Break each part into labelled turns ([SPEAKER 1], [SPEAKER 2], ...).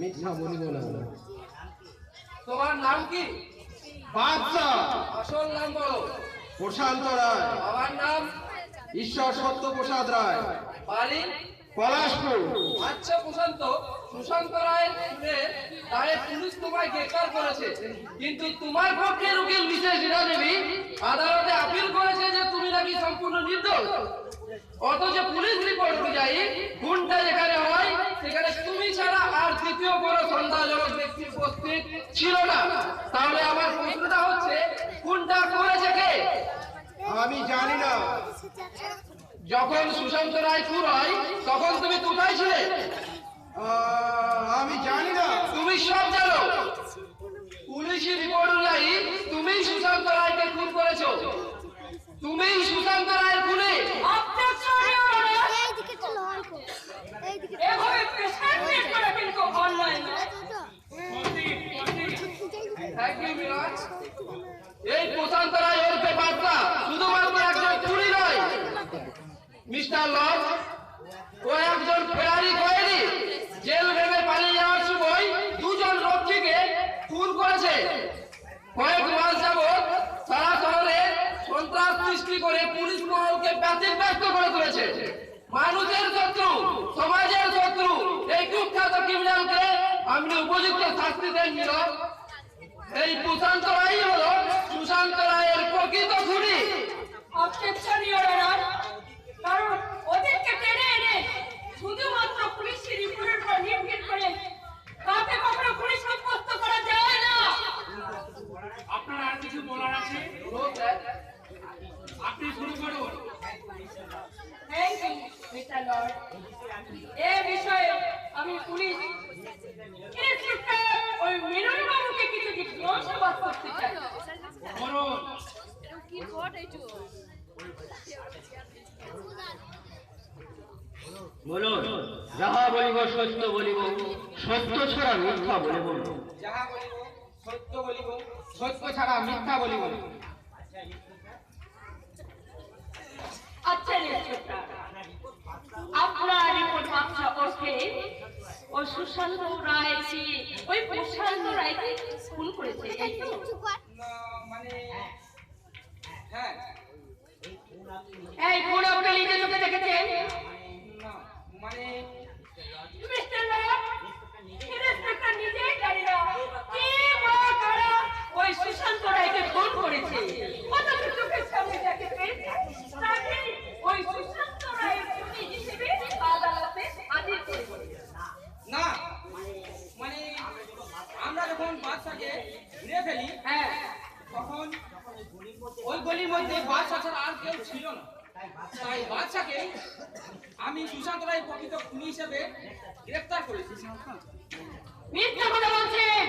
[SPEAKER 1] মিথ্যা বলিব না।
[SPEAKER 2] তোমার নাম কি?
[SPEAKER 1] বাদশা
[SPEAKER 2] আসল নাম বলো।
[SPEAKER 1] প্রশান্ত রায়।
[SPEAKER 2] বাবার নাম?
[SPEAKER 1] ঈশ্বর সত্য প্রসাদ রায়।
[SPEAKER 2] বাড়ি
[SPEAKER 1] পলাশপুর।
[SPEAKER 2] আচ্ছা প্রশান্ত। সুশান্ত রায়ের তারে পুলিশ তোমায় গ্রেফতার করেছে। কিন্তু তোমার পক্ষে উকিল বিশেষ দেবী আদালতে আপিল করেছে যে তুমি নাকি সম্পূর্ণ নির্দোষ। অথচ পুলিশ রিপোর্ট অনুযায়ী খুনটা যেখানে হয় সেখানে তুমি ছাড়া আর দ্বিতীয় কোনো সন্দেহজনক ব্যক্তি উপস্থিত ছিল না। তাহলে আমার প্রশ্নটা হচ্ছে খুনটা করেছে কে?
[SPEAKER 1] আমি জানি না।
[SPEAKER 2] যখন সুশান্ত রায় খুন হয় তখন তুমি কোথায় ছিলে?
[SPEAKER 1] আমি জানি না।
[SPEAKER 2] তুমি সব জানো। পুলিশি রিপোর্ট অনুযায়ী তুমি সুশান্ত রায়কে খুন করেছ। তুমি সুশান্ত রায়ের খুনে। এই প্রশান্ত রায় ওরফে বার্তা শুধুমাত্র একজন চুরি নয়। মিস্টার লজ ও একজন ফেরারি কয়েদি জেল ভেবে পালিয়ে যাওয়ার সময় দুজন রক্ষীকে খুন করেছে। কয়েক মাস যাবৎ সারা শহরে সন্ত্রাস সৃষ্টি করে পুলিশ মহলকে ব্যতিব্যস্ত করে তুলেছে। মানুষের শত্রু সমাজের শত্রু এই কুখ্যাত ক্রিমিনালকে আপনি উপযুক্ত শাস্তি দেন মিলন এই প্রশান্ত রায় হলো সুশান্ত রায়ের প্রকৃত খুনি।
[SPEAKER 3] অবজেকশন ইওর অনার কারণ ওদেরকে টেনে এনে শুধুমাত্র পুলিশের রিপোর্টের উপর নির্ভর করে কাউকে কখনো পুলিশ সাব্যস্ত করা যায় না।
[SPEAKER 4] আপনার আর কিছু বলার আছে? আপনি শুরু করুন।
[SPEAKER 3] থ্যাংক ইউ মিস্টার লর্ড এ বিষয়ে আমি পুলিশ ওই মিনন বাবুকে কিছু জিজ্ঞাসাবাদ করতে চাই
[SPEAKER 4] করুন।
[SPEAKER 1] বলুন যাহা বলিব সত্য বলিব সত্য ছাড়া মিথ্যা বলিব
[SPEAKER 2] যাহা বলিব সত্য বলিব সত্য ছাড়া মিথ্যা বলিব
[SPEAKER 3] আচ্ছা ইন্সপেক্টর আপনার রিপোর্ট মাত্র ওকে ও সুশান্ত রায় কি ওই প্রশান্ত রায়কে খুন করেছে
[SPEAKER 2] মানে হ্যাঁ
[SPEAKER 3] এই কোন আপনি চোখে দেখেছেন
[SPEAKER 2] মানে
[SPEAKER 3] ওই সুশান্ত রায়কে খুন করেছে। অথচ চোখের সামনে যাকে তাকে ওই সুশান্ত রায়ের খুনি হিসেবে আদালতে হাজির করেছে
[SPEAKER 2] না মানে আমরা যখন বাচ্চাকে ঘুরে ফেলি
[SPEAKER 3] হ্যাঁ।
[SPEAKER 2] তখন ওই গলির মধ্যে ছাড়া আর কেউ ছিল না। তাই বাচ্চাকে আমি সুশান্ত রায় প্রকৃত খুনি হিসেবে গ্রেফতার করেছি।
[SPEAKER 3] মিথ্যা কথা বলছেন।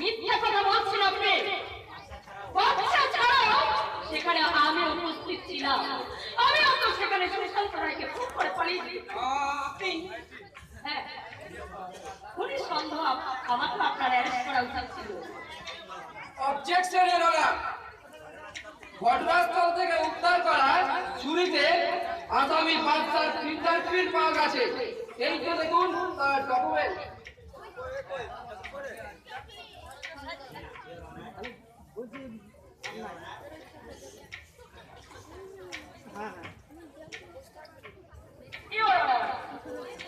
[SPEAKER 3] মিথ্যা কথা বলছেন আপনি। ছাড়াও সেখানে আমি উপস্থিত ছিলাম। আমি তো সেখানে সুশান্ত রায়কে খুব করে পালিয়ে
[SPEAKER 2] আপনি
[SPEAKER 3] হ্যাঁ। পুলিশ সন্দেহ আমার আপনার অ্যারেস্ট করা উচিত ছিল।
[SPEAKER 2] অবজেকশন এর ঘটনাস্থল থেকে উদ্ধার করা ছুরিতে আসামি বাচ্চার ফিঙ্গারপ্রিন্ট পাওয়া গেছে।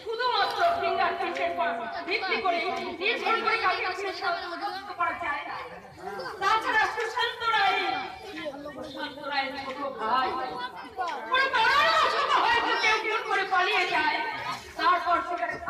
[SPEAKER 3] শুধুমাত্র ফিঙ্গারপ্রিন্টের পর তাছাড়া সুশান্ত রায় সুশান্ত রায়ের ছোট ভাই কোনো কারণে অসুখ হয়তো কেউ খুন করে পালিয়ে যায় তারপর সেখানে ভাই উপস্থিত হয়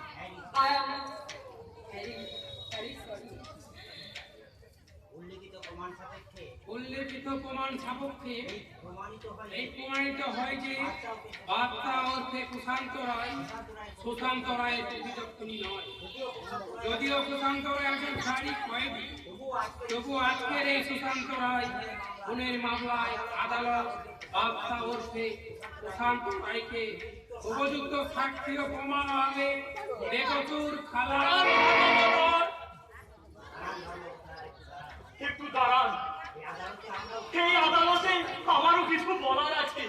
[SPEAKER 3] I am very, very sorry.
[SPEAKER 5] উল্লেখিত প্রমাণ সাপেক্ষে
[SPEAKER 4] উল্লেখিত প্রমাণ সাপেক্ষে
[SPEAKER 5] প্রমাণিত হয়
[SPEAKER 4] এই প্রমাণিত হয় যে বার্তা অর্থে কুশান্ত রায় সুশান্ত রায়ের প্রকৃত নয় যদিও সুশান্ত রায় একজন শারীরিক কয়েদি তবু আজকের এই সুশান্ত রায় খুনের মামলায় আদালত বার্তা অর্থে সুশান্ত রায়কে উপযুক্ত সাক্ষী ও প্রমাণ হবে বেকসুর খালাস
[SPEAKER 1] একটু দাঁড়ান। এই আদালতে আমারও কিছু বলার আছে।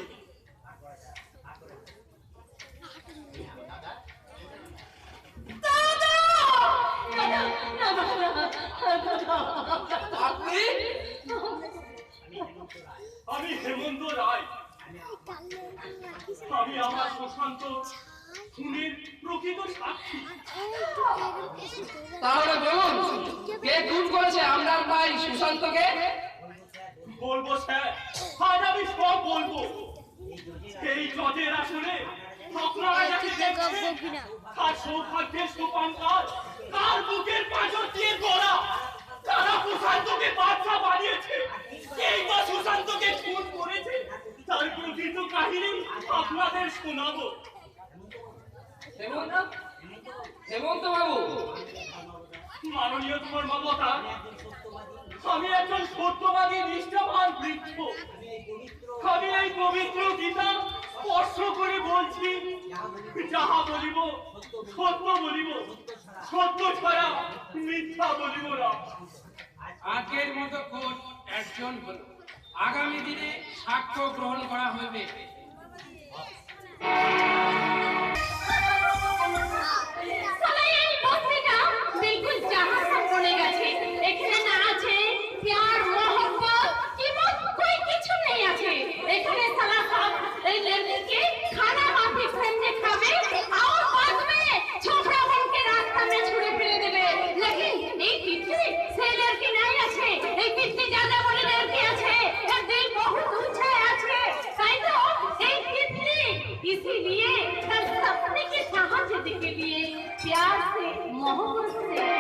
[SPEAKER 2] আপনি?
[SPEAKER 1] আমি হেমন্ত রায়। আমি আমার সুশান্ত খুনের প্রকৃত সাক্ষী।
[SPEAKER 2] তাহলে বলুন কে খুন করেছে আপনার ভাই সুশান্তকে?
[SPEAKER 1] বলব স্যার আজ আমি সব বলব। এই জজের আসলে আপনারা যাকে দেখছেন তার সৌভাগ্যের সোপান কাজ। কার বুকের পাঁচর দিয়ে গড়া তারা সুশান্তকে বাচ্চা বানিয়েছে এই বা সুশান্তকে খুন করেছে তার প্রকৃত কাহিনী আপনাদের শোনাবো।
[SPEAKER 2] হেমন্ত বাবু
[SPEAKER 1] মাননীয় তোমার মমতা আমি একজন সত্যবাদী নিষ্ঠাবান বৃক্ষ আমি এই পবিত্র গীতা স্পর্শ করে বলছি যাহা বলিব সত্য বলিব সত্য ছাড়া মিথ্যা বলিব না।
[SPEAKER 4] আজকের মতো কোর্ট একজন হল আগামী দিনে সাক্ষ্য গ্রহণ করা হবে 红红的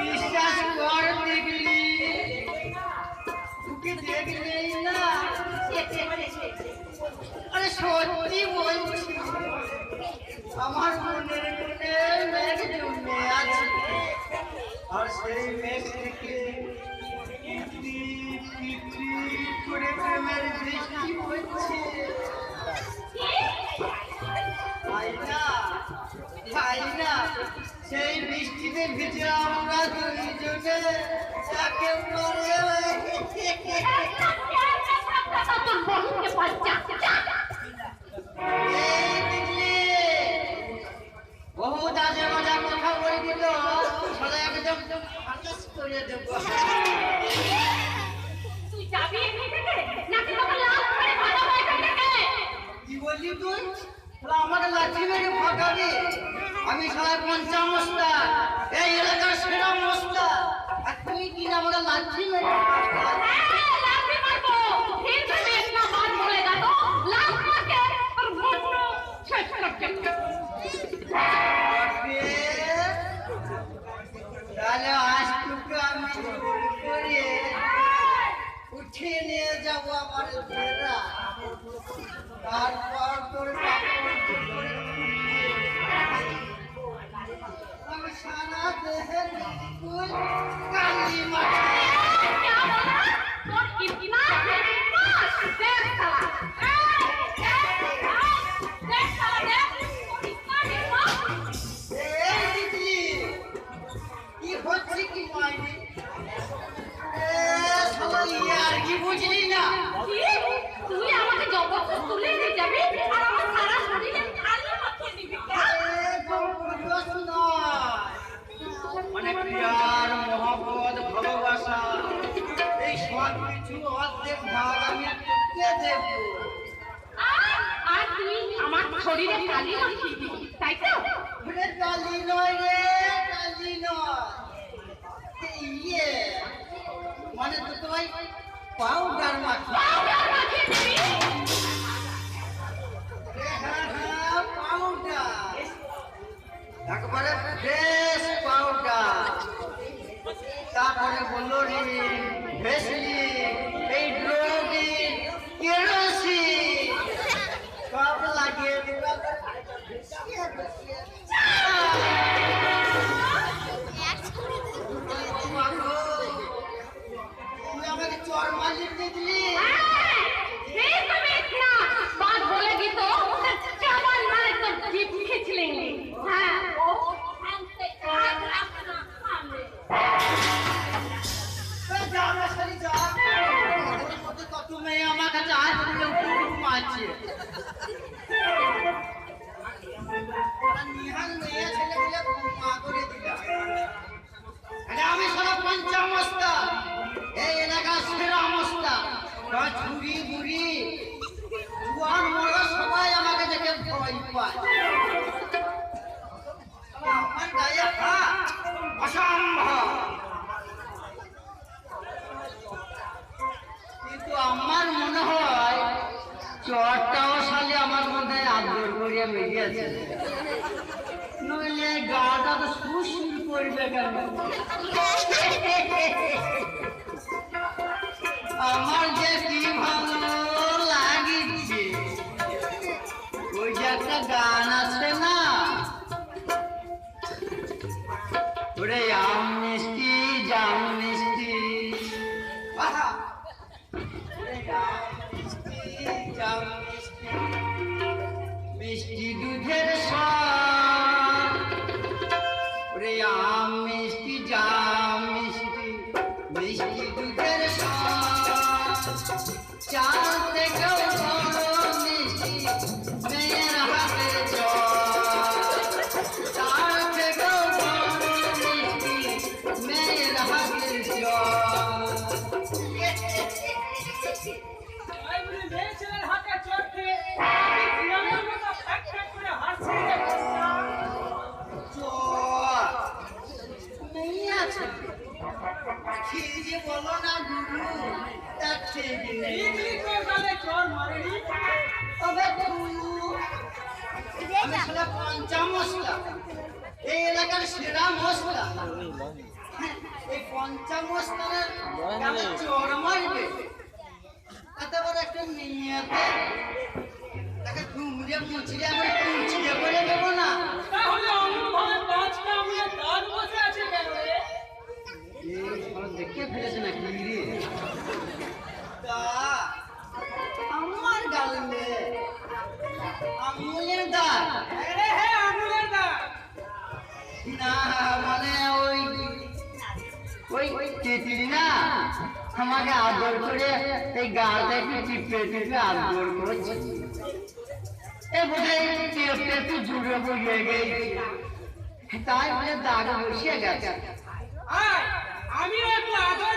[SPEAKER 5] বিশ্বাস কর দেখলি তোকে দেখলেই না আরে সত্যি বলছি আমার মনের আর সেই মেঘ থেকে করে প্রেমের বৃষ্টি হচ্ছে সেই বৃষ্টিতে ভিজে আমরা দুইজনে একেবারে
[SPEAKER 4] তোর বন্ধুকে পাঞ্জা
[SPEAKER 5] বহুমত আজে মজা কথা বলে দিল সদা একদম করে দেব কি বললি তুই? তাহলে আমাকে লাঠি মেরে ফাটাবি? আমি সারা পঞ্চাশ মশলা এই এলাকার সেরা মশলা আর তুই কি আমাকে লাঠি মেরে
[SPEAKER 4] লাঠি মারবো।
[SPEAKER 5] সব কিছু অর্ধেক ভাগ আমি তোকে দেব
[SPEAKER 4] আর আমার শরীরে কালি মাখিয়ে দিবি তাই তো
[SPEAKER 5] ওরে কালি নয় রে কালি নয় পাউডার মাখি
[SPEAKER 4] পাউডার মাখিয়ে
[SPEAKER 5] পাউডার ফ্রেশ পাউডার তারপরে বলল রে ভেসলি এই ড্রোবিন কেরোসিন সব লাগিয়ে দিলাম ওরে আম মিষ্টি জাম মিষ্টি। মিষ্টি দুধের স্বাদ কি বলো না গুরু পঞ্চা মশলা এই এলাকার সেরা মশলা এই পঞ্চা মশলার মারবে এত বড় একটা মেয়ে তাকে ঘুমরে মুচড়ে আমি পুঁচিয়ে করে দেবো না দেখে ফেলেছে নাকি? রে আমার গালে আঙুলের দাগ
[SPEAKER 6] আরে হ্যাঁ
[SPEAKER 5] না মানে ওই না আমাকে আদর করে এই গালটা একটু চিপে চিপে আদর করেছে। এই বোধহয় টেপটা একটু জুড়ে বইয়ে গেছে। তাই বলে দাগ বসিয়ে গেছে।
[SPEAKER 6] আয়। আমিও একটু আদর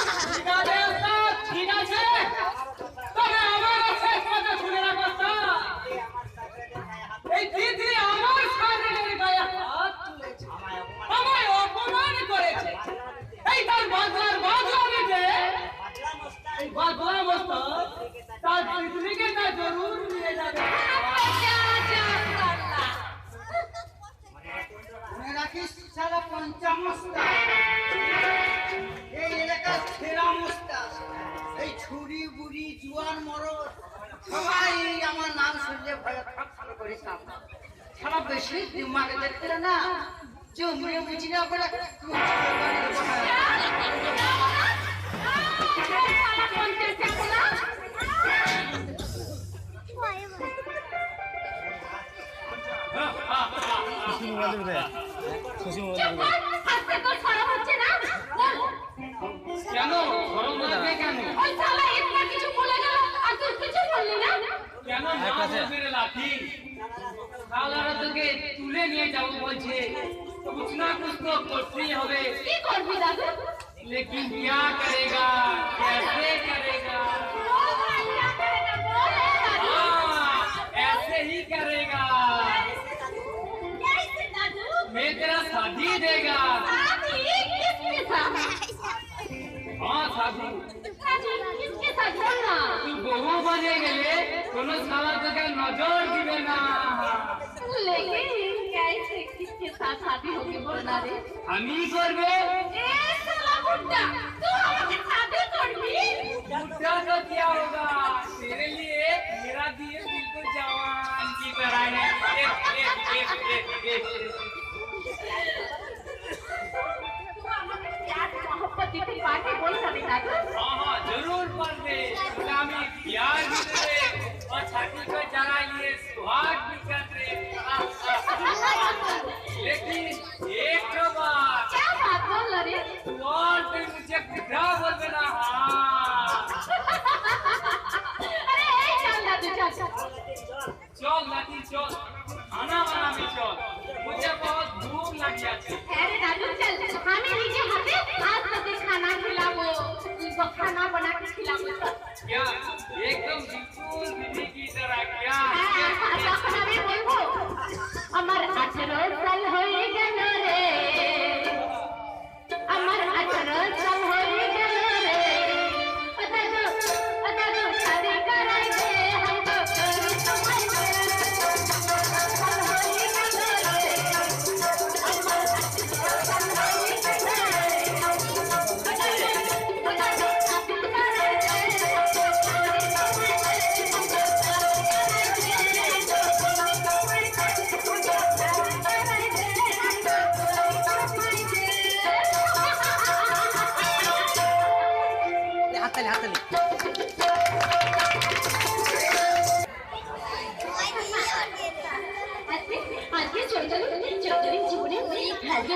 [SPEAKER 6] কেন গরম লাগবে কেন কেন না বলবে রে লাঠি শালারা তোকে তুলে নিয়ে যাবো বলছে कुछ ना कुछ तो करते ही হবে लेकिन क्या करेगा कैसे करेगा हाँ, ऐसे ही करेगा मैं तेरा शादी देगा ಸಾಧು ಬಹು क्या होगा तेरे लिए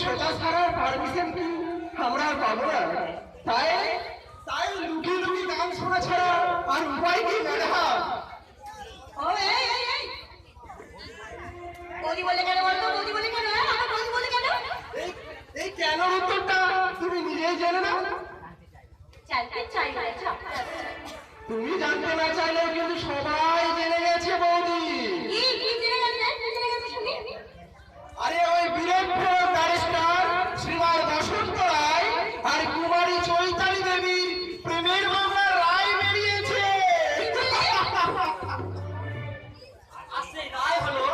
[SPEAKER 7] সোজা ছাড়ার পারমিশন কি আমরা পাবো না? তাই তাই লুকিয়ে লুকিয়ে গান শোনা ছাড়া আর উপায় কি
[SPEAKER 4] বৌদি বলে কেন বলতো? বৌদি বলে কেন? হ্যাঁ? আমার বৌদি বলে কেন?
[SPEAKER 7] এই এই কেন উত্তরটা তুমি নিজেই জেনে
[SPEAKER 4] না
[SPEAKER 7] তুমি জানতে না চাইলেও কিন্তু সবাই জেনে গেছে বৌদি। আরে ওই বীরেন্দ্র ব্যারিস্টার শ্রীমান বসন্ত রায় আর কুমারী চৈতালি দেবীর প্রেমের মামলার রায় বেরিয়েছে।
[SPEAKER 6] রায় হলো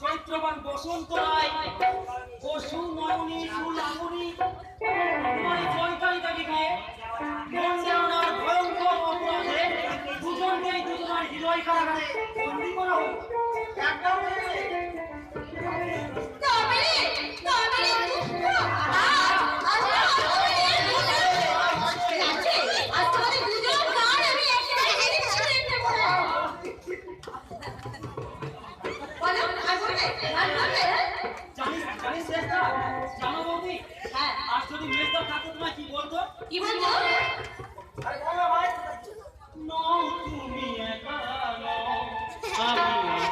[SPEAKER 6] চৈত্রবান বসন্ত রায়। বসু চৈতালি দেবীকে মন্ডানার ভয়ঙ্কর অপরাধে দুজনকেই দুজনের হৃদয় কারাগারে জানো বৌদি
[SPEAKER 3] হ্যাঁ।
[SPEAKER 1] আর যদি মেজদা থাকতো তোমায় কি বলতো?
[SPEAKER 3] কি বলছো
[SPEAKER 1] আরে বলো ভাই। নও তুমি একা নও আমি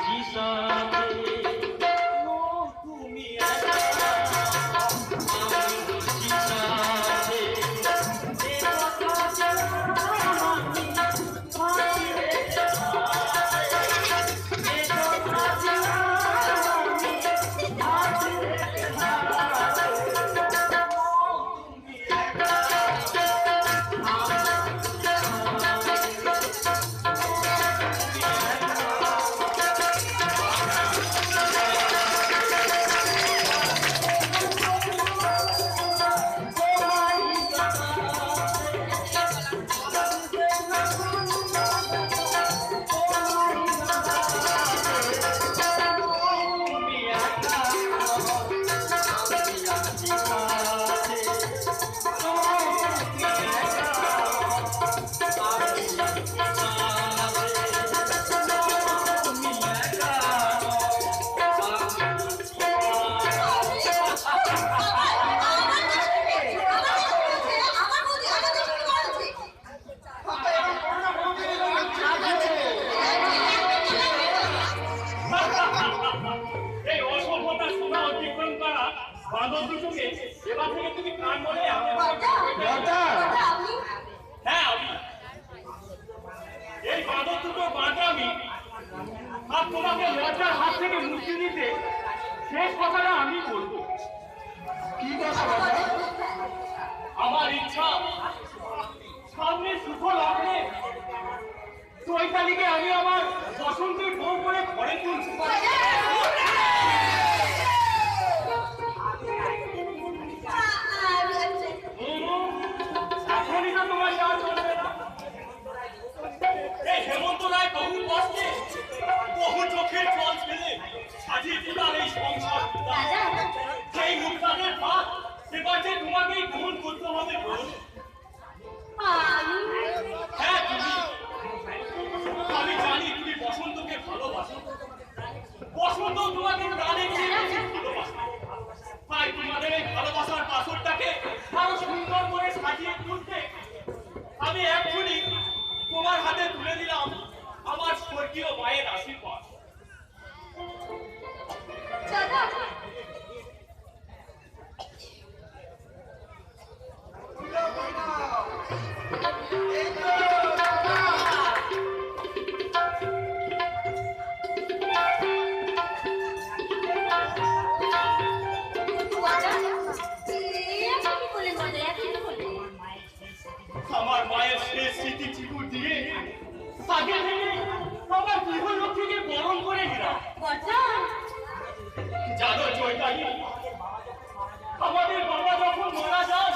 [SPEAKER 1] আমাদের বাবা যখন মারা যান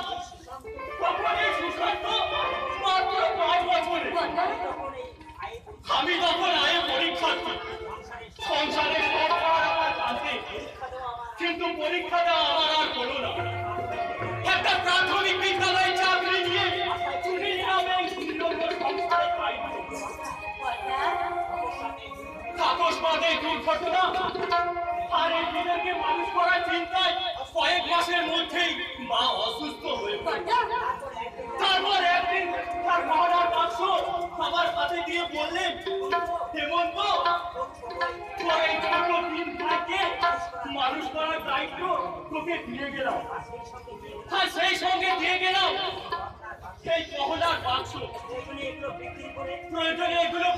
[SPEAKER 1] তখন এই সুশান্ত মাত্র পাঁচ বছরে। আমি তখন আয়ে পরীক্ষার্থী সংসারে সব করার আমার কাছে কিন্তু পরীক্ষাটা আমার আর হলো না। একটা প্রাথমিক বিদ্যালয়ে চাকরি নিলাম এই সুন্দর সংসারে পাই। এই দুর্ঘটনা আর মানুষ করার চিন্তায় কয়েক মাসের মধ্যেই মা অসুস্থ হয়ে পড়ে। তারপর একদিন তার মহারার বাক্স আমার হাতে দিয়ে বললেন, হেমন্ত, তোর এই ছোট দিন থাকে মানুষ করার দায়িত্ব তোকে দিয়ে গেলাম। আর সেই সঙ্গে দিয়ে গেলাম। সেই মহলার বাক্স। প্রয়োজনে এগুলো